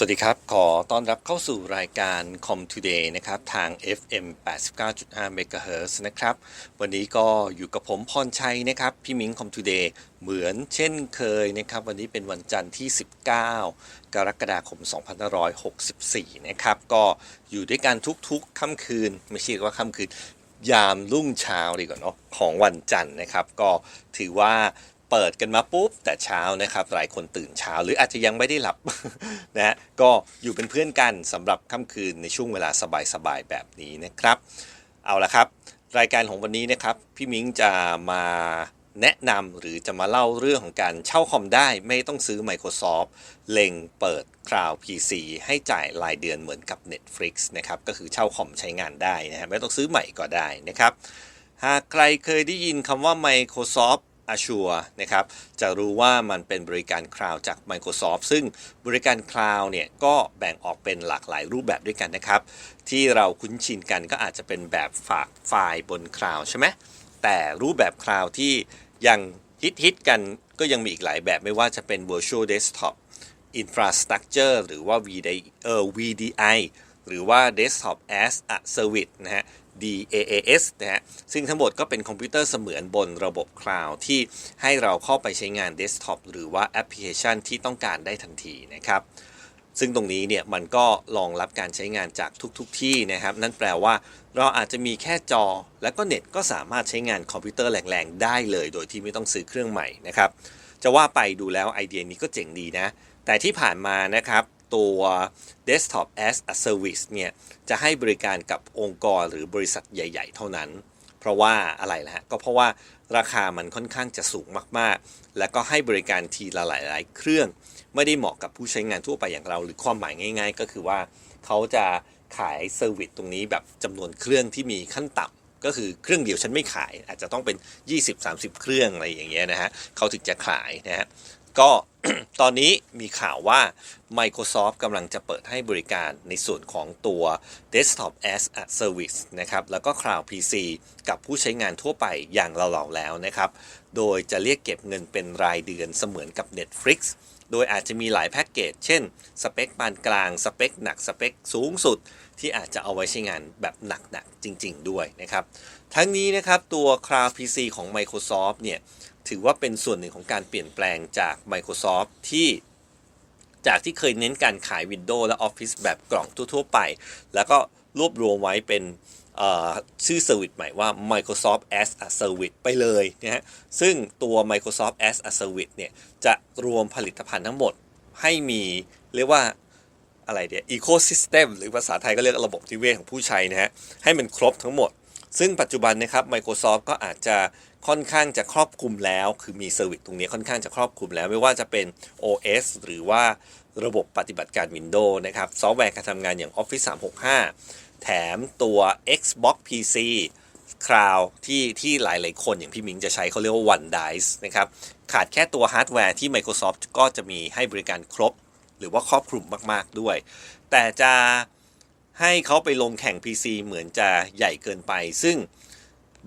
สวัสดีครับ ขอต้อนรับเข้าสู่รายการ Com Today นะครับ ทาง FM 89.5 MHz นะครับ วันนี้ก็อยู่กับผมพรชัยนะครับ พี่มิง Com Today เหมือนเช่นเคยนะครับ วันนี้เป็นวันจันทร์ที่ 19 กรกฎาคม 2564 นะครับ ก็อยู่ด้วยกันทุกๆค่ำคืน ไม่ใช่ว่าค่ำคืน ยามรุ่งเช้าดีกว่าเนาะของวันจันทร์นะครับ ก็ถือว่า เปิดกันมาปุ๊บแต่เช้านะครับหลายคนตื่นเช้า หรืออาจจะยังไม่ได้หลับนะฮะก็อยู่เป็นเพื่อนกันสำหรับค่ำคืนในช่วงเวลาสบายๆแบบนี้นะครับ เอาละครับ รายการของวันนี้นะครับพี่มิ้งจะมาแนะนำหรือจะมาเล่าเรื่องของการเช่าคอมได้ไม่ต้องซื้อ Microsoft เล็งเปิดคลาว PC ให้จ่ายรายเดือนเหมือนกับ Netflix นะครับก็คือเช่าคอมใช้งานได้นะฮะไม่ต้องซื้อใหม่ก็ได้นะครับ หากใครเคยได้ยินคำว่า Microsoft Azure นะครับจะรู้ว่ามันเป็นบริการคลาวจาก Microsoft ซึ่งบริการคลาวเนี่ยก็แบ่งออกเป็นหลากหลายรูปแบบด้วยกันนะครับ ที่เราคุ้นชินกันก็อาจจะเป็นแบบฝากไฟล์บนคลาวใช่ไหมแต่รูปแบบคลาวที่ยังฮิตฮิตๆกันก็ยังมีอีกหลายแบบไม่ว่าจะเป็น Virtual Desktop Infrastructure หรือว่า VDI เอ่อ VDI หรือว่า Desktop as a Service นะฮะ DAAS นะฮะซึ่งทั้งหมดก็เป็นคอมพิวเตอร์เสมือนบนระบบคลาวด์ที่ให้เราเข้าไปใช้งานเดสก์ท็อปหรือว่าแอปพลิเคชันที่ต้องการได้ทันทีนะครับซึ่งตรงนี้เนี่ยมันก็รองรับการใช้งานจากทุกๆทที่นะครับ นั่นแปลว่าเราอาจจะมีแค่จอ แล้วก็เน็ตก็สามารถใช้งานคอมพิวเตอร์แรงๆ ได้เลย โดยที่ไม่ต้องซื้อเครื่องใหม่นะครับ จะว่าไปดูแล้วไอเดียนี้ก็เจ๋งดีนะ แต่ที่ผ่านมานะครับ ตัว Desktop as a Service เนี่ยจะให้บริการกับองค์กรหรือบริษัทใหญ่ ๆ เท่านั้น เพราะว่าอะไรล่ะฮะก็เพราะว่าราคามันค่อนข้างจะสูงมากๆ แล้วก็ให้บริการทีละหลาย ๆ เครื่อง ไม่ได้เหมาะกับผู้ใช้งานทั่วไปอย่างเรา หรือความหมายง่าย ๆ ก็คือว่าเขาจะขายเซอร์วิสตรงนี้แบบจำนวนเครื่องที่มีขั้นต่ำก็คือเครื่องเดียวฉันไม่ขายอาจจะต้องเป็น 20-30 เครื่องอะไรอย่างเงี้ยนะฮะเขาถึงจะขายนะฮะ ก็ตอนนี้มีข่าวว่า Microsoft กำลังจะเปิดให้บริการในส่วนของตัว Desktop as a Service นะครับ แล้วก็ Cloud PC กับผู้ใช้งานทั่วไปอย่างเราๆแล้วนะครับ โดยจะเรียกเก็บเงินเป็นรายเดือนเสมือนกับ Netflix โดยอาจจะมีหลายแพ็กเกจ เช่น สเปคปานกลาง สเปคหนัก สเปคสูงสุด ที่อาจจะเอาไว้ใช้งานแบบหนัก ๆ จริง ๆ ด้วยนะครับ ทั้งนี้นะครับ ตัว Cloud PC ของ Microsoft เนี่ย ถือว่าเป็นส่วนหนึ่งของการเปลี่ยนแปลงจาก Microsoft ที่จากที่เคยเน้นการขาย Windows และ Office แบบกล่องทั่ว ๆ ไป แล้วก็รวบรวมไว้เป็นชื่อเซอร์วิสใหม่ว่า Microsoft as a Service ไปเลยนะฮะ ซึ่งตัว Microsoft as a Service เนี่ย จะรวมผลิตภัณฑ์ทั้งหมดให้มีเรียกว่าอะไรเดีย ecosystem หรือภาษาไทยก็เรียกระบบนิเวศของผู้ใช้นะฮะ ให้มันครบทั้งหมด ซึ่งปัจจุบันนะครับ Microsoft ก็อาจจะค่อนข้างจะครอบคลุมแล้ว คือมีเซอร์วิสตรงนี้ค่อนข้างจะครอบคลุมแล้ว ไม่ว่าจะเป็น OS หรือว่าระบบปฏิบัติการ Windows นะครับ ซอฟต์แวร์การทำงานอย่าง Office 365 แถมตัว Xbox PC Cloud ที่ที่หลาย ๆ คนอย่างพี่มิงจะใช้เขาเรียกว่า OneDrive นะครับ ขาดแค่ตัวฮาร์ดแวร์ที่ Microsoft ก็จะมีให้บริการครบ หรือว่าครอบคลุมมาก ๆ ด้วย แต่จะ ให้เขาไปลงแข่ง PC เหมือนจะใหญ่เกินไป ซึ่ง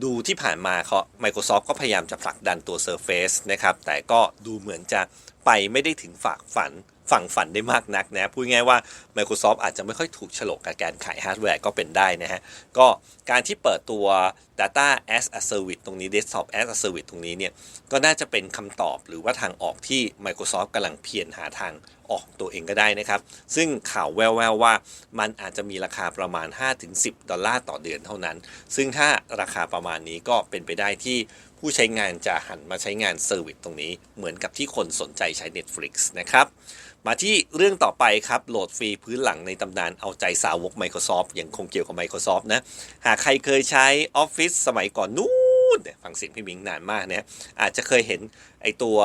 ดูที่ผ่านมาเขา Microsoft ก็พยายามจะผลักดันตัว Surface นะครับ แต่ก็ดูเหมือนจะไปไม่ได้ถึงฝากฝัน ฝั่งฝันได้มากนักนะพูดง่ายว่า Microsoft อาจจะไม่ค่อยถูกฉลกกับการขายฮาร์ดแวร์ก็เป็นได้นะฮะ ก็การที่เปิดตัว Data as a Service ตรงนี้ Desktop as a Service ตรงนี้เนี่ยก็น่าจะเป็นคำตอบหรือว่าทางออกที่ Microsoft กำลังเพียรหาทางออกตัวเองก็ได้นะครับ ซึ่งข่าวแววๆว่ามันอาจจะมีราคาประมาณ 5-10 ดอลลาร์ต่อเดือนเท่านั้น ซึ่งถ้าราคาประมาณนี้ก็เป็นไปได้ที่ผู้ใช้งานจะหันมาใช้งานเซอร์วิสตรงนี้ เหมือนกับที่คนสนใจใช้ Netflix นะครับ มาที่เรื่องต่อไปครับ โหลดฟรีพื้นหลังในตำนานเอาใจสาวก Microsoft ยังคงเกี่ยวกับ Microsoft นะ หากใครเคยใช้ Office สมัยก่อนนู้นฟังเสียงพี่มิงนานมากนี่ยอาจจะเคยเห็นไอตัว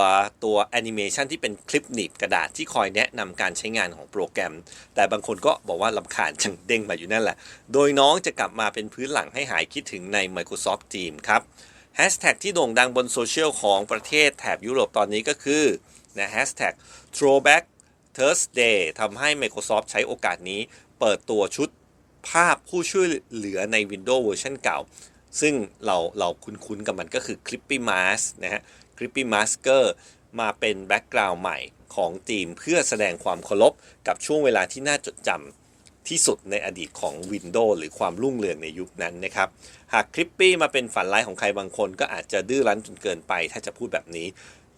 ตัวแอนิเมชันที่เป็นคลิปหนีบกระดาษที่คอยแนะนำการใช้งานของโปรแกรม แต่บางคนก็บอกว่าลำคาญจังเด้งมาอยู่นั่นแหละ โดยน้องจะกลับมาเป็นพื้นหลังให้หายคิดถึงใน Microsoft Teams ครับแฮชแท็กที่โด่งดังบนโซเชียลของประเทศแถบยุโรปตอนนี้ก็คือนะแฮชแท็ก throwback Thursday ทำให้ Microsoft ใช้โอกาสนี้เปิดตัวชุดภาพผู้ช่วยเหลือใน Windows เวอร์ชันเก่า ซึ่งเราเราคุ้นๆกับมันก็คือ Clippy Mask นะฮะ Clippy Masker มาเป็นแบ็กกราวด์ใหม่ของทีมเพื่อแสดงความเคารพกับช่วงเวลาที่น่าจดจำที่สุดในอดีตของ Windows หรือความรุ่งเรืองในยุคนั้นนะครับ หากคลิปปี้มาเป็นฝันร้ายของใครบางคนก็อาจจะดื้อรั้นจนเกินไป ถ้าจะพูดแบบนี้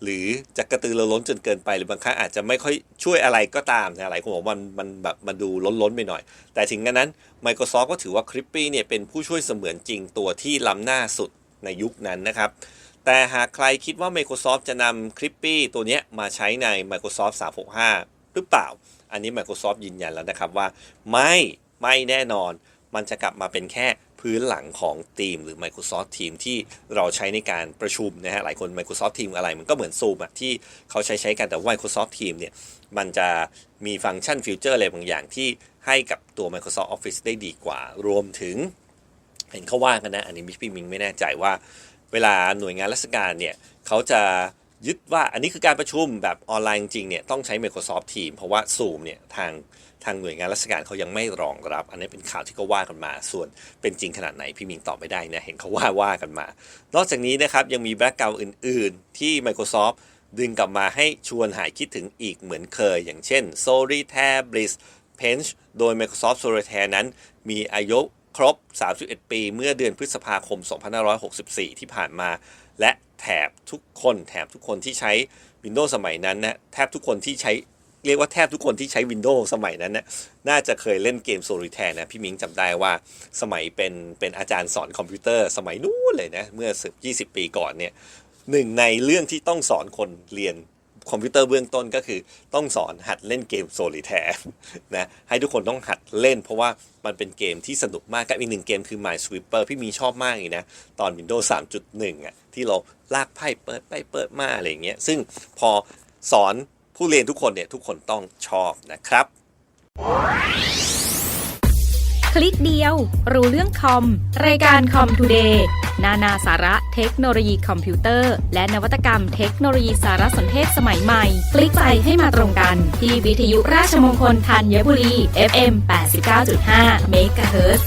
หรือจะกระตือรือร้นจนเกินไปหรือบางครั้งอาจจะไม่ค่อยช่วยอะไรก็ตามนะหลายคนบอกมันมันแบบมันดูล้นๆไปหน่อย แต่ถึงกันนั้น Microsoft ก็ถือว่า Clippy เนี่ยเป็นผู้ช่วยเสมือนจริงตัวที่ล้ำหน้าสุดในยุคนั้นนะครับแต่หากใครคิดว่า Microsoft จะนำ Clippy ตัวนี้มาใช้ใน Microsoft 365 หรือเปล่า อันนี้ Microsoft ยืนยันแล้วนะครับว่า ไม่ไม่แน่นอนมันจะกลับมาเป็นแค่ พื้นหลังของทีมหรือ Microsoft Team ที่เราใช้ในการประชุมนะฮะหลายคน Microsoft Team อะไรมันก็เหมือน Zoom อะที่เขาใช้ใช้กันแต่ว่า Microsoft Team เนี่ยมันจะมีฟังก์ชันฟิวเจอร์อะไรบางอย่างที่ให้กับตัว Microsoft Office ได้ดีกว่า รวมถึง เห็นเขาว่ากันนะ อันนี้พี่มิงไม่แน่ใจว่า เวลาหน่วยงานราชการเนี่ยเขาจะ ยึดว่าอันนี้คือการประชุมแบบออนไลน์จริงเนี่ยต้องใช้ Microsoft Teams เพราะว่า Zoom เนี่ยทางทางหน่วยงานราชการเขายังไม่รองรับ อันนี้เป็นข่าวที่เขาว่ากันมา ส่วนเป็นจริงขนาดไหนพี่มิงตอบไม่ได้นะเห็นเขาว่าว่ากันมา นอกจากนี้นะครับยังมีแบ็กกราวอื่น ๆ ที่ Microsoft ดึงกลับมาให้ชวนหายคิดถึงอีกเหมือนเคย อย่างเช่น s o l i t a i r Bliss Penge โดย Microsoft s o l i t a i r นั้น มีอายุครบ 31 ปี เมื่อเดือนพฤษภาคม 2564 ที่ผ่านมา และแถบทุกคนแถบทุกคนที่ใช้ Windows สมัยนั้นนะแทบทุกคนที่ใช้เรียกว่าแทบทุกคนที่ใช้ Windows สมัยนั้นนะน่าจะเคยเล่นเกมโซลิแทนนะพี่มิงจำได้ว่าสมัยเป็นเป็นอาจารย์สอนคอมพิวเตอร์สมัยนู้นเลยนะเมื่อสิบยีปีก่อนเนี่ยหนึ่งในเรื่องที่ต้องสอนคนเรียน คอมพิวเตอร์เบื้องต้นก็คือต้องสอนหัดเล่นเกมโซลิแทร์นะให้ทุกคนต้องหัดเล่น เพราะว่ามันเป็นเกมที่สนุกมากกับอีกหนึ่งเกมคือ Minesweeper พี่มีชอบมากเลยนะ ตอน Windows 3.1อะที่เราลากไพ่เปิดไปเปิดมาอะไรอย่างเงี้ยซึ่งพอสอนผู้เรียนทุกคนเนี่ยทุกคนต้องชอบนะครับ คลิกเดียว รู้เรื่องคอม รายการคอมทูเดย์นานาสาระเทคโนโลยีคอมพิวเตอร์ และนวัตกรรมเทคโนโลยีสารสนเทศสมัยใหม่ คลิกไปให้มาตรงกัน ที่วิทยุราชมงคลธัญบุรี FM 89.5 MHz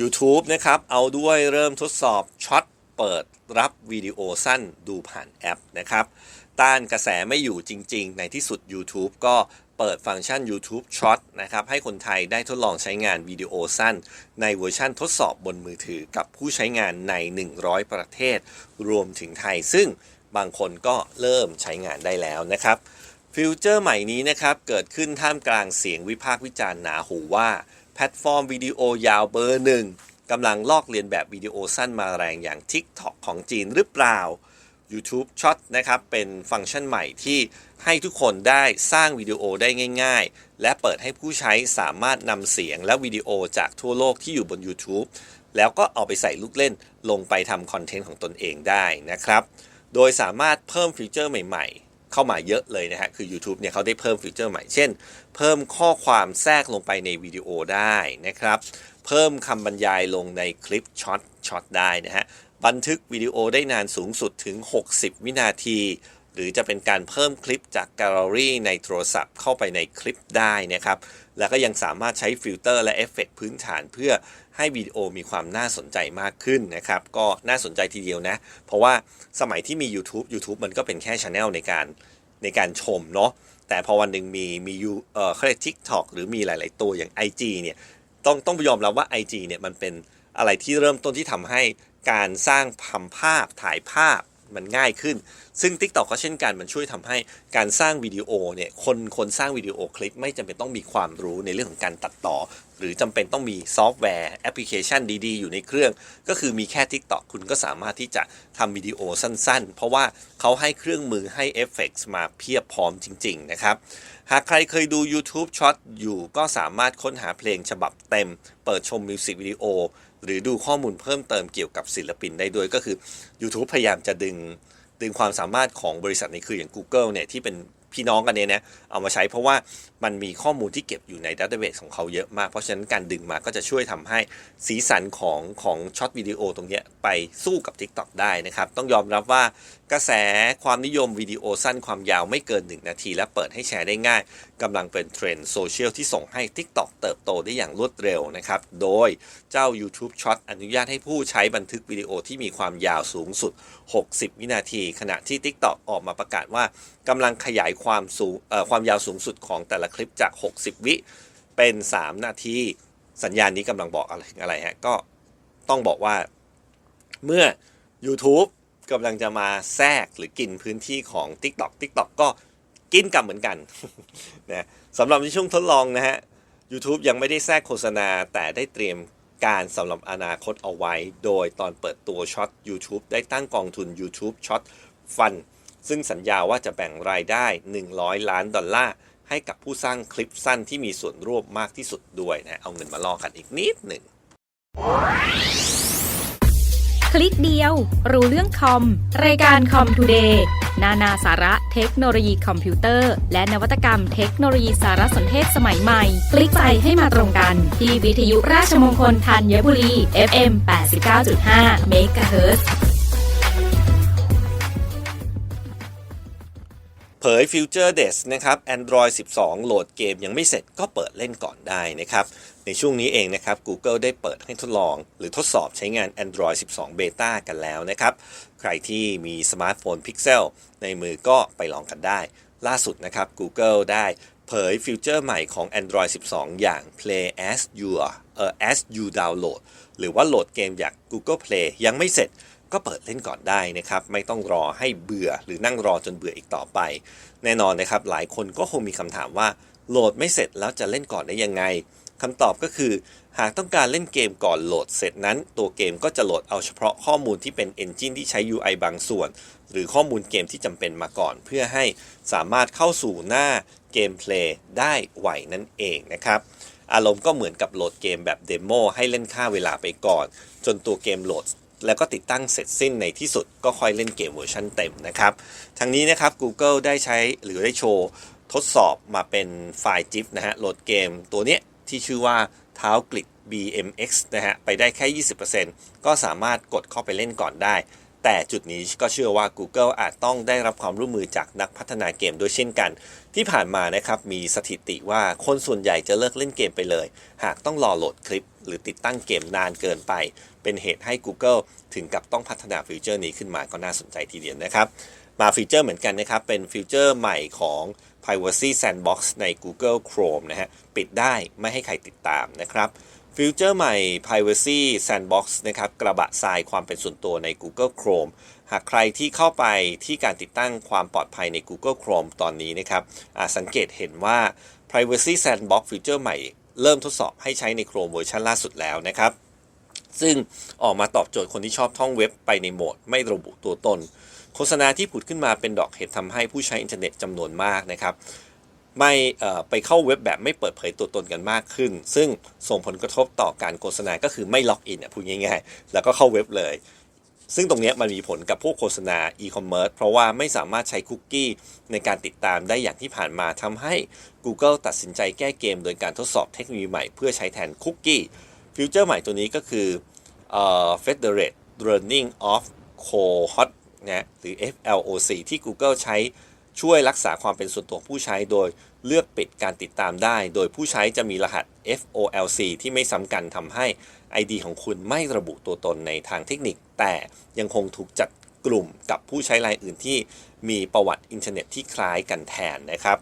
YouTube นะครับ เอาด้วยเริ่มทดสอบช็อตเปิดรับวิดีโอสั้นดูผ่านแอปนะครับ ต้านกระแสไม่อยู่จริง ๆ ในที่สุด YouTube ก็เปิดฟังก์ชัน YouTube Short นะครับ ให้คนไทยได้ทดลองใช้งานวิดีโอสั้น ในเวอร์ชันทดสอบบนมือถือกับผู้ใช้งานใน 100 ประเทศ รวมถึงไทย ซึ่งบางคนก็เริ่มใช้งานได้แล้วนะครับ ฟิวเจอร์ใหม่นี้นะครับ เกิดขึ้นท่ามกลางเสียงวิพากษ์วิจารณ์หนาหูว่า แพลตฟอร์มวิดีโอยาวเบอร์หนึ่งกำลังลอกเลียนแบบวิดีโอสั้นมาแรงอย่าง TikTok ของจีนหรือเปล่า YouTube Short นะครับ เป็นฟังก์ชันใหม่ที่ให้ทุกคนได้สร้างวิดีโอได้ง่าย ๆ และเปิดให้ผู้ใช้สามารถนำเสียงและวิดีโอจากทั่วโลกที่อยู่บน YouTube แล้วก็เอาไปใส่ลูกเล่นลงไปทำคอนเทนต์ของตนเองได้นะครับ โดยสามารถเพิ่มฟีเจอร์ใหม่ๆ เข้ามาเยอะเลยนะฮะ คือ YouTube เนี่ยเขาได้เพิ่มฟีเจอร์ใหม่ เช่น เพิ่มข้อความแทรกลงไปในวิดีโอได้นะครับ เพิ่มคำบรรยายลงในคลิปช็อตช็อตได้นะฮะ บันทึกวิดีโอได้นานสูงสุดถึง 60 วินาที หรือจะเป็นการเพิ่มคลิปจากแกลเลอรี่ในโทรศัพท์เข้าไปในคลิปได้นะครับ แล้วก็ยังสามารถใช้ฟิลเตอร์และเอฟเฟกต์พื้นฐานเพื่อให้วิดีโอมีความน่าสนใจมากขึ้นนะครับ ก็น่าสนใจทีเดียวนะ เพราะว่าสมัยที่มี YouTube YouTube มันก็เป็นแค่ช anel ในการในการชมเนาะแต่พอวันหนึ่งมีมียูเอ่อเขาเรียก TikTok หรือมีหลาย ๆ ตัวอย่าง IG เนี่ยต้องต้องยอมรับว่า IG เนี่ยมันเป็น อะไรที่เริ่มต้นที่ทำให้การสร้างทำภาพถ่ายภาพมันง่ายขึ้น ซึ่ง TikTok ก็เช่นกันมันช่วยทำให้การสร้างวิดีโอเนี่ยคนคนสร้างวิดีโอคลิป ไม่จำเป็นต้องมีความรู้ในเรื่องของการตัดต่อ หรือจำเป็นต้องมีซอฟต์แวร์แอปพลิเคชันดีๆ อยู่ในเครื่อง ก็คือมีแค่ TikTok คุณก็สามารถที่จะทำวิดีโอสั้นๆ เพราะว่าเขาให้เครื่องมือให้เอฟเฟกต์มาเพียบพร้อมจริง ๆ นะครับ หากใครเคยดู YouTube Short อยู่ก็สามารถค้นหาเพลงฉบับเต็ม เปิดชมมิวสิกวิดีโอ หรือดูข้อมูลเพิ่มเติมเกี่ยวกับศิลปินได้ด้วยก็คือ YouTube พยายามจะดึงดึงความสามารถของบริษัทนี้คืออย่าง Google เนี่ยที่เป็นพี่น้องกันเนี่ยนะเอามาใช้เพราะว่ามันมีข้อมูลที่เก็บอยู่ในดัตเตอร์เบสของเขาเยอะมาก เพราะฉะนั้นการดึงมาก็จะช่วยทำให้สีสันของของช็อตวิดีโอตรงเนี้ยไปสู้กับ TikTok ได้นะครับ ต้องยอมรับว่า กระแสความนิยมวิดีโอสั้นความยาวไม่เกิน 1 นาที และเปิดให้แชร์ได้ง่ายกำลังเป็นเทรนด์โซเชียลที่ส่งให้ TikTok เติบโตได้อย่างรวดเร็วนะครับ โดยเจ้า YouTube Short อนุญาตให้ผู้ใช้บันทึกวิดีโอที่มีความยาวสูงสุด 60 วินาที ขณะที่ TikTok ออกมาประกาศว่ากำลังขยายความสูงความยาวสูงสุดของแต่ละคลิปจาก 60 วิเป็น 3 นาที สัญญาณนี้กำลังบอกอะไรอะไรฮะก็ต้องบอกว่าเมื่อ YouTube กำลังจะมาแทรกหรือกินพื้นที่ของ TikTok TikTok ก็กินกลับเหมือนกันนะสำหรับในช่วงทดลองนะฮะ YouTube ยังไม่ได้แทรกโฆษณา แต่ได้เตรียมการสำหรับอนาคตเอาไว้ โดยตอนเปิดตัวช็อต YouTube ได้ตั้งกองทุน YouTube Short Fund ซึ่งสัญญาว่าจะแบ่งรายได้ 100 ล้านดอลลาร์ ให้กับผู้สร้างคลิปสั้นที่มีส่วนร่วมมากที่สุดด้วยนะ เอาเงินมาล่อกันอีกนิดหนึ่ง คลิกเดียว รู้เรื่องคอม รายการคอมทูเดย์นานาสาระเทคโนโลยีคอมพิวเตอร์ และนวัตกรรมเทคโนโลยีสารสนเทศสมัยใหม่ คลิกไปให้มาตรงกัน ที่วิทยุราชมงคลธัญบุรี FM 89.5 MHz เผย Future d e s นะครับ Android 12 โหลดเกมยังไม่เสร็จก็เปิดเล่นก่อนได้นะครับ ในช่วงนี้เองนะครับ Google ได้เปิดให้ทดลอง หรือทดสอบใช้งาน Android 12 Beta กันแล้วนะครับ ใครที่มีสมาร์ทโฟน Pixel ในมือก็ไปลองกันได้ ล่าสุดนะครับ Google ได้เผยฟิวเจอร์ใหม่ของ Android 12 อย่าง Play as you เอ่อ as you download หรือว่าโหลดเกมจาก Google Play ยังไม่เสร็จ ก็เปิดเล่นก่อนได้นะครับ ไม่ต้องรอให้เบื่อหรือนั่งรอจนเบื่ออีกต่อไป แน่นอนนะครับ หลายคนก็คงมีคำถามว่าโหลดไม่เสร็จแล้วจะเล่นก่อนได้ยังไงคำตอบก็คือ หากต้องการเล่นเกมก่อนโหลดเสร็จนั้น ตัวเกมก็จะโหลดเอาเฉพาะข้อมูลที่เป็น Engine ที่ใช้ UI บางส่วน หรือข้อมูลเกมที่จำเป็นมาก่อน เพื่อให้สามารถเข้าสู่หน้าเกมเพลย์ได้ไหวนั่นเองนะครับอารมณ์ก็เหมือนกับโหลดเกมแบบเดโมให้เล่นค่าเวลาไปก่อน จนตัวเกมโหลด แล้วก็ติดตั้งเสร็จสิ้นในที่สุดก็ค่อยเล่นเกมเวอร์ชันเต็มนะครับทางนี้นะครับ Google ได้ใช้หรือได้โชว์ทดสอบมาเป็นไฟล์ GIF นะฮะโหลดเกมตัวเนี้ยที่ชื่อว่าเท้ากลิด BMX นะฮะไปได้แค่ 20%ก็สามารถกดเข้าไปเล่นก่อนได้ แต่จุดนี้ก็เชื่อว่า Google อาจต้องได้รับความร่วมมือจากนักพัฒนาเกมด้วยเช่นกัน ที่ผ่านมานะครับมีสถิติว่าคนส่วนใหญ่จะเลิกเล่นเกมไปเลย หากต้องรอโหลดคลิป หรือติดตั้งเกมนานเกินไป เป็นเหตุให้ Google ถึงกับต้องพัฒนาฟีเจอร์นี้ขึ้นมาก็น่าสนใจทีเดียวนะครับ มาฟีเจอร์เหมือนกันนะครับ เป็นฟีเจอร์ใหม่ของ Privacy Sandbox ใน Google Chrome นะฮะปิดได้ไม่ให้ใครติดตามนะครับ ฟีเจอร์ใหม่ Privacy Sandbox นะครับกระบะทรายความเป็นส่วนตัวใน Google Chrome หากใครที่เข้าไปที่การติดตั้งความปลอดภัยใน Google Chrome ตอนนี้นะครับสังเกตเห็นว่า Privacy Sandbox ฟีเจอร์ใหม่เริ่มทดสอบให้ใช้ใน Chrome เวอร์ชันล่าสุดแล้วนะครับ ซึ่งออกมาตอบโจทย์คนที่ชอบท่องเว็บไปในโหมดไม่ระบุตัวตน โฆษณาที่ผุดขึ้นมาเป็นดอกเห็ดทำให้ผู้ใช้อินเทอร์เน็ตจำนวนมากนะครับ ไม่ไปเข้าเว็บแบบไม่เปิดเผยตัวตนกันมากขึ้น ซึ่งส่งผลกระทบต่อการโฆษณาก็คือไม่ล็อกอินพูดง่าย ๆ แล้วก็เข้าเว็บเลย ซึ่งตรงนี้มันมีผลกับพวกโฆษณาอีคอมเมิร์ซเพราะว่าไม่สามารถใช้คุกกี้ในการติดตามได้อย่างที่ผ่านมาทำให้ Google ตัดสินใจแก้เกม โดยการทดสอบเทคโนโลยีใหม่เพื่อใช้แทนคุกกี้ฟิวเจอร์ใหม่ตัวนี้ก็คือเอ่อ Federate Learning of Cohort นะหรือ FLOC ที่ Google ใช้ ช่วยรักษาความเป็นส่วนตัวผู้ใช้โดยเลือกปิดการติดตามได้ โดยผู้ใช้จะมีรหัส FOLC ที่ไม่ซ้ำกันทำให้ ID ของคุณไม่ระบุตัวตนในทางเทคนิค แต่ยังคงถูกจัดกลุ่มกับผู้ใช้รายอื่นที่มีประวัติอินเทอร์เน็ตที่คล้ายกันแทนนะครับ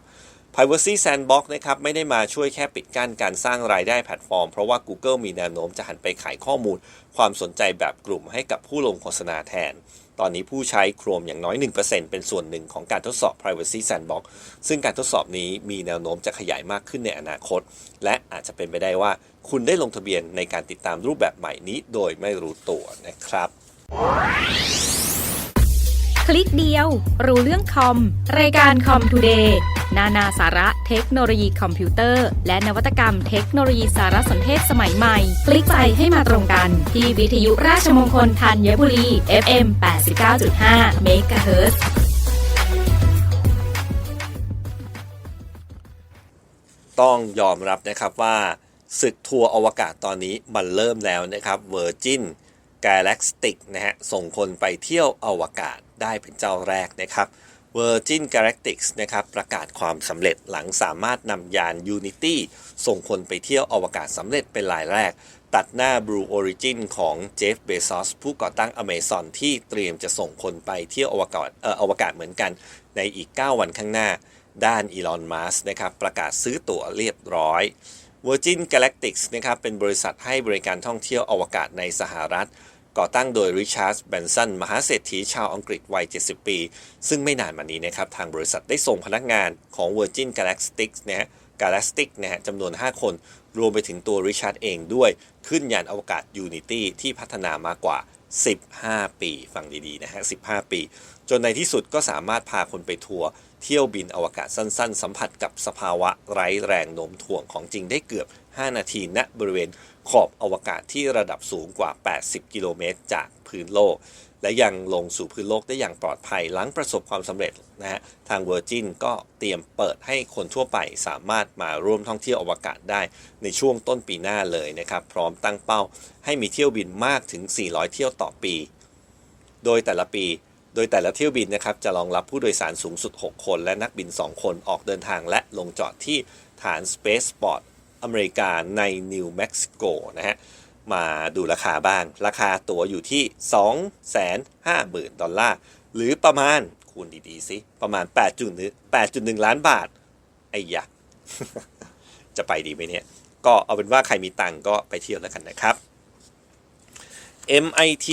Privacy Sandbox นะครับไม่ได้มาช่วยแค่ปิดกั้นการสร้างรายได้แพลตฟอร์ม เพราะว่า Google มีแนวโน้มจะหันไปขายข้อมูล ความสนใจแบบกลุ่มให้กับผู้ลงโฆษณาแทน ตอนนี้ผู้ใช้ Chrome อย่างน้อย 1%เป็นส่วนหนึ่งของการทดสอบ Privacy Sandbox ซึ่งการทดสอบนี้มีแนวโน้มจะขยายมากขึ้นในอนาคต และอาจจะเป็นไปได้ว่า คุณได้ลงทะเบียนในการติดตามรูปแบบใหม่นี้โดยไม่รู้ตัวนะครับ ลิกเดียว รู้เรื่องคอม รายการคอมทูเดย์นานาสาระเทคโนโลยีคอมพิวเตอร์ และนวัตกรรมเทคโนโลยีสารสนเทศสมัยใหม่ คลิกไปให้มาตรงกัน ที่วิทยุราชมงคลธัญบุรี FM 89.5 MHz ต้องยอมรับนะครับว่าศึกทัวร์อวกาศตอนนี้มันเริ่มแล้วนะครับ Virgin Galactic นะฮะส่งคนไปเที่ยวอวกาศ ได้เป็นเจ้าแรกนะครับ Virgin Galactic นะครับประกาศความสำเร็จหลังสามารถนำยาน Unity ส่งคนไปเที่ยวอวกาศสำเร็จเป็นรายแรก ตัดหน้า Blue Origin ของ Jeff Bezos ผู้ก่อตั้ง Amazon ที่เตรียมจะส่งคนไปเที่ยวอวกาศเอ่ออวกาศเหมือนกัน ในอีก 9 วันข้างหน้า ด้านอีลอนมัสนะครับประกาศซื้อตั๋วเรียบร้อย Virgin Galactic นะครับเป็นบริษัทให้บริการท่องเที่ยวอวกาศในสหรัฐ ก่อตั้งโดยริชาร์ดแบนสันมหาเศรษฐีชาวอังกฤษวัย 70 ปี ซึ่งไม่นานมานี้นะครับทางบริษัทได้ส่งพนักงานของ Virgin Galactic นะฮะ Galactic นะฮะจำนวน 5 คน รวมไปถึงตัวริชาร์ดเองด้วยขึ้นยานอวกาศ Unity ที่พัฒนามากกว่า 15 ปี ฟังดีๆนะฮะ 15 ปี จนในที่สุดก็สามารถพาคนไปทัวร์เที่ยวบินอวกาศสั้น ๆ สัมผัสกับสภาวะไร้แรงโน้มถ่วงของจริงได้เกือบ 5 นาทีณบริเวณ ขอบอวกาศที่ระดับสูงกว่า 80 กิโลเมตรจากพื้นโลก และยังลงสู่พื้นโลกได้อย่างปลอดภัยหลังประสบความสำเร็จนะฮะทาง Virgin ก็เตรียมเปิดให้คนทั่วไปสามารถมาร่วมท่องเที่ยวอวกาศได้ในช่วงต้นปีหน้าเลยนะครับ พร้อมตั้งเป้าให้มีเที่ยวบินมากถึง 400 เที่ยวต่อปี โดยแต่ละปีโดยแต่ละเที่ยวบินนะครับจะรองรับผู้โดยสารสูงสุด 6 คน และนักบิน 2 คนออกเดินทางและลงจอดที่ฐาน Spaceport อเมริกาในนิวเม็กซิโกนะฮะ มาดูราคาบ้าง ราคาตั๋วอยู่ที่ 250,000 ดอลลาร์ หรือประมาณคูณดีๆสิ ประมาณ8.1 8.1 ล้านบาท ไอ้ยะจะไปดีไหมเนี่ย ก็เอาเป็นว่าใครมีตังก็ไปเที่ยวแล้วกันนะครับ MIT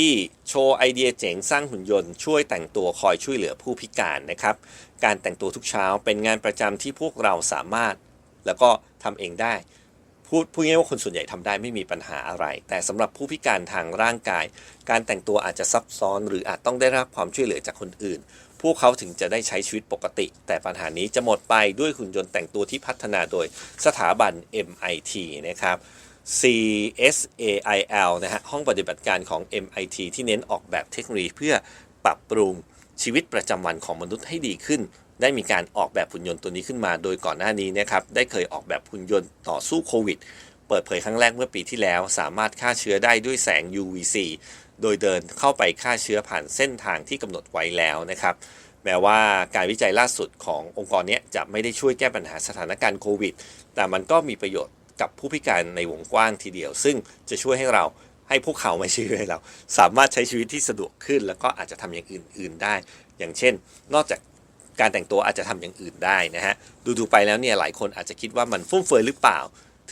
โชว์ไอเดียเจ๋งสร้างหุ่นยนต์ช่วยแต่งตัวคอยช่วยเหลือผู้พิการนะครับ การแต่งตัวทุกเช้าเป็นงานประจำที่พวกเราสามารถ แล้วก็ ทำเองได้ พูดพูดง่ายว่าคนส่วนใหญ่ทำได้ไม่มีปัญหาอะไร แต่สำหรับผู้พิการทางร่างกาย การแต่งตัวอาจจะซับซ้อน หรืออาจต้องได้รับความช่วยเหลือจากคนอื่น พวกเขาถึงจะได้ใช้ชีวิตปกติ แต่ปัญหานี้จะหมดไปด้วยหุ่นยนต์แต่งตัวที่พัฒนาโดยสถาบัน MIT นะครับ CSAIL นะฮะห้องปฏิบัติการของ MIT ที่เน้นออกแบบเทคโนโลยีเพื่อปรับปรุงชีวิตประจำวันของมนุษย์ให้ดีขึ้น ได้มีการออกแบบหุ่นยนต์ตัวนี้ขึ้นมา โดยก่อนหน้านี้นะครับได้เคยออกแบบหุ่นยนต์ต่อสู้โควิด เปิดเผยครั้งแรกเมื่อปีที่แล้ว สามารถฆ่าเชื้อได้ด้วยแสง UVC โดยเดินเข้าไปฆ่าเชื้อผ่านเส้นทางที่กำหนดไว้แล้วนะครับแม้ว่าการวิจัยล่าสุดขององค์กรนี้จะไม่ได้ช่วยแก้ปัญหาสถานการณ์โควิด แต่มันก็มีประโยชน์กับผู้พิการในวงกว้างทีเดียว ซึ่งจะช่วยให้เราให้พวกเขาไม่ใช่ให้เรา สามารถใช้ชีวิตที่สะดวกขึ้น แล้วก็อาจจะทำอย่างอื่น ๆได้ อย่างเช่น นอกจาก การแต่งตัวอาจจะทำอย่างอื่นได้นะฮะดูๆไปแล้วเนี่ยหลายคนอาจจะคิดว่ามันฟุ่มเฟือยหรือเปล่า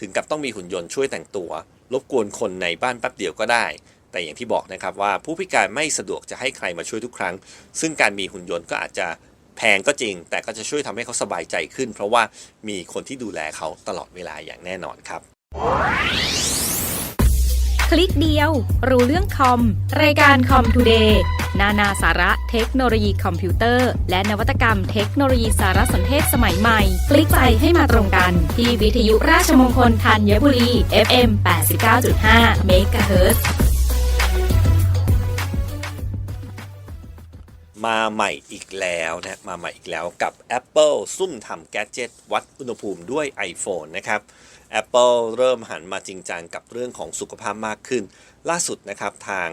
ถึงกับต้องมีหุ่นยนต์ช่วยแต่งตัว รบกวนคนในบ้านแป๊บเดียวก็ได้ แต่อย่างที่บอกนะครับว่าผู้พิการไม่สะดวกจะให้ใครมาช่วยทุกครั้ง ซึ่งการมีหุ่นยนต์ก็อาจจะแพงก็จริง แต่ก็จะช่วยทำให้เขาสบายใจขึ้น เพราะว่ามีคนที่ดูแลเขาตลอดเวลาอย่างแน่นอนครับ คลิกเดียว รู้เรื่องคอม รายการคอมทูเดย์ นานาสาระเทคโนโลยีคอมพิวเตอร์ และนวัตกรรมเทคโนโลยีสารสนเทศสมัยใหม่ คลิกไปให้มาตรงกัน ที่วิทยุราชมงคลธัญบุรี FM 89.5 MHz มาใหม่อีกแล้วนะมาใหม่อีกแล้วกับ Apple ซุ่มทำแกเจิตวัดอุณหภูมิด้วย iPhone นะครับ Apple เริ่มหันมาจริงจังกับเรื่องของสุขภาพมากขึ้น ล่าสุดนะครับทาง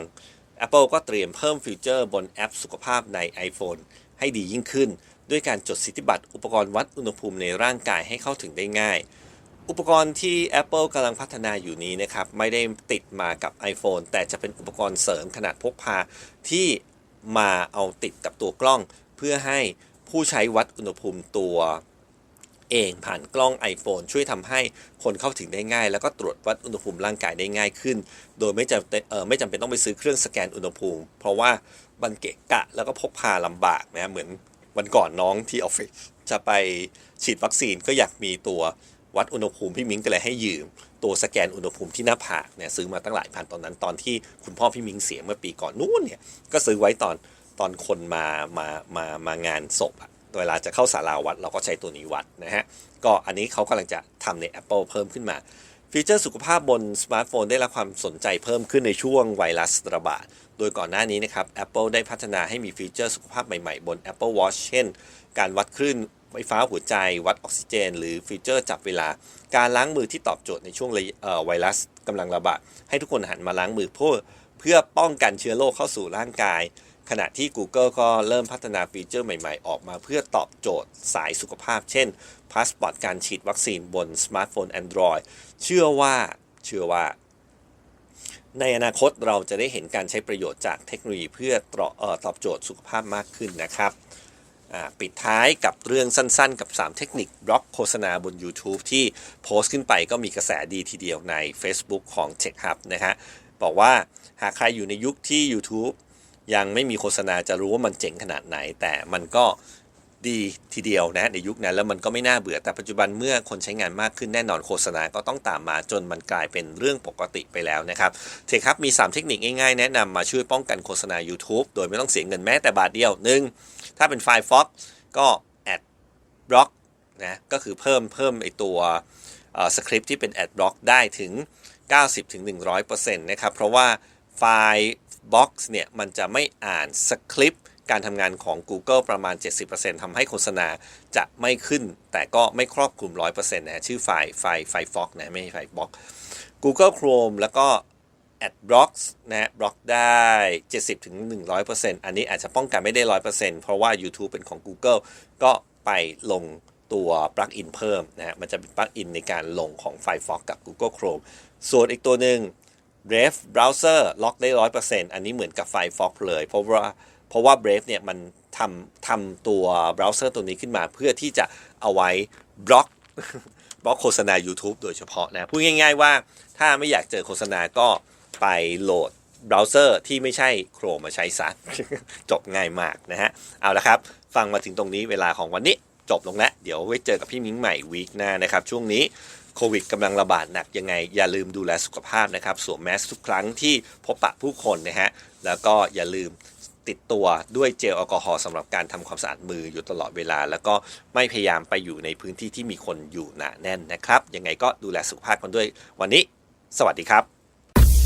Apple ก็เตรียมเพิ่มฟีเจอร์บนแอปสุขภาพใน iPhone ให้ดียิ่งขึ้น ด้วยการจดสิทธิบัตรอุปกรณ์วัดอุณหภูมิในร่างกายให้เข้าถึงได้ง่าย อุปกรณ์ที่ Apple กำลังพัฒนาอยู่นี้นะครับ ไม่ได้ติดมากับ iPhone แต่จะเป็นอุปกรณ์เสริมขนาดพกพา ที่มาเอาติดกับตัวกล้อง เพื่อให้ผู้ใช้วัดอุณหภูมิตัว เองผ่านกล้อง iPhone ช่วยทำให้คนเข้าถึงได้ง่าย แล้วก็ตรวจวัดอุณหภูมิร่างกายได้ง่ายขึ้น โดยไม่จำเป็นเออไม่จำเป็นต้องไปซื้อเครื่องสแกนอุณหภูมิ เพราะว่ามันเกะกะแล้วก็พกพาลำบากนะเหมือนวันก่อนน้องที่ออฟฟิศจะไปฉีดวัคซีนก็อยากมีตัววัดอุณหภูมิพี่มิ้งก็เลยให้ยืม ตัวสแกนอุณหภูมิที่หน้าผากเนี่ยซื้อมาตั้งหลายพันตอนนั้นตอนที่คุณพ่อพี่มิ้งเสียเมื่อปีก่อนนู้นเนี่ยก็ซื้อไว้ตอนตอนคนมามา มามางานศพอะ เวลาจะเข้าศาลาวัดเราก็ใช้ตัวนี้วัดนะฮะ ก็อันนี้เขากำลังจะทำใน Apple เพิ่มขึ้นมา ฟีเจอร์สุขภาพบนสมาร์ทโฟนได้รับความสนใจเพิ่มขึ้นในช่วงไวรัสระบาด โดยก่อนหน้านี้นะครับ Apple ได้พัฒนาให้มีฟีเจอร์สุขภาพใหม่ๆ บน Apple Watch เช่น การวัดคลื่นไฟฟ้าหัวใจ วัดออกซิเจน หรือฟีเจอร์จับเวลา การล้างมือที่ตอบโจทย์ในช่วงไวรัสกำลังระบาด ให้ทุกคนหันมาล้างมือเพื่อเพื่อป้องกันเชื้อโรคเข้าสู่ร่างกาย ขณะที่ Google ก็เริ่มพัฒนาฟีเจอร์ใหม่ๆ ออกมาเพื่อตอบโจทย์สายสุขภาพ เช่นพาสปอร์ตการฉีดวัคซีนบนสมาร์ทโฟน Android เชื่อว่าเชื่อว่า ในอนาคตเราจะได้เห็นการใช้ประโยชน์จากเทคโนโลยีเพื่อตอบเอ่อตอบโจทย์สุขภาพมากขึ้นนะครับปิดท้ายกับเรื่องสั้นๆ กับ 3 เทคนิคบล็อกโฆษณาบน YouTube ที่โพสต์ขึ้นไปก็มีกระแสดีทีเดียวใน Facebook ของ Tech Hub นะฮะบอกว่าหากใครอยู่ในยุคที่ YouTube ยังไม่มีโฆษณาจะรู้ว่ามันเจ๋งขนาดไหน แต่มันก็ดีทีเดียวนะในยุคนั้นแล้วมันก็ไม่น่าเบื่อแต่ปัจจุบันเมื่อคนใช้งานมากขึ้นแน่นอนโฆษณาก็ต้องตามมาจนมันกลายเป็นเรื่องปกติไปแล้วนะครับเทครับมี 3 เทคนิคง่ายๆ แนะนำมาช่วยป้องกันโฆษณา YouTube โดยไม่ต้องเสียเงินแม้แต่บาทเดียว 1. ถ้าเป็นไฟล์ Fox ก็แอดบล็อกนะก็คือเพิ่มเพิ่มไอตัวสคริปที่เป็นแอดบล็อกได้ถึง 90-100%นะครับเพราะว่า ไฟล์ Box เนี่ยมันจะไม่อ่านสคริปต์การทำงานของ Google ประมาณ 70%ทำให้โฆษณาจะไม่ขึ้น แต่ก็ไม่ครอบคลุม 100%นะชื่อไฟล์ไฟล์ไฟล์ Fox นะไม่ใช่ไฟล์ Box Google Chrome แล้วก็ Adblock นะบล็อกได้ 70-100%อันนี้อาจจะป้องกันไม่ได้ 100%เพราะว่า YouTube เป็นของ Google ก็ไปลงตัวปลั๊กอินเพิ่มนะฮะมันจะเป็นปลั๊กอินในการลงของ Firefox กับ Google Chrome ส่วนอีกตัวหนึ่ง Brave Browser ล็อกได้ 100%อันนี้เหมือนกับ Firefox เลย เพราะว่าเพราะว่า Brave เนี่ยมันทำทำตัวเบราว์เซอร์ตัวนี้ขึ้นมาเพื่อที่จะเอาไว้บล็อกบล็อกโฆษณา YouTube โดยเฉพาะนะ พูดง่ายๆว่าถ้าไม่อยากเจอโฆษณาก็ไปโหลดเบราว์เซอร์ที่ไม่ใช่ Chrome มาใช้ซะจบง่ายมากนะฮะ เอาละครับ ฟังมาถึงตรงนี้เวลาของวันนี้จบลงแล้ว เดี๋ยวไว้เจอกับพี่มิ้งใหม่วีคหน้านะครับ ช่วงนี้ ควิดกำลังระบาดหนักยังไง อย่าลืมดูแลสุขภาพนะครับ สวมแมสทุกครั้งที่พบปะผู้คนนะฮะ แล้วก็อย่าลืมติดตัวด้วยเจลแอลกอฮอล์สำหรับการทำความสะอาดมืออยู่ตลอดเวลา แล้วก็ไม่พยายามไปอยู่ในพื้นที่ที่มีคนอยู่หนาแน่นนะครับ ยังไงก็ดูแลสุขภาพกันด้วย วันนี้ สวัสดีครับ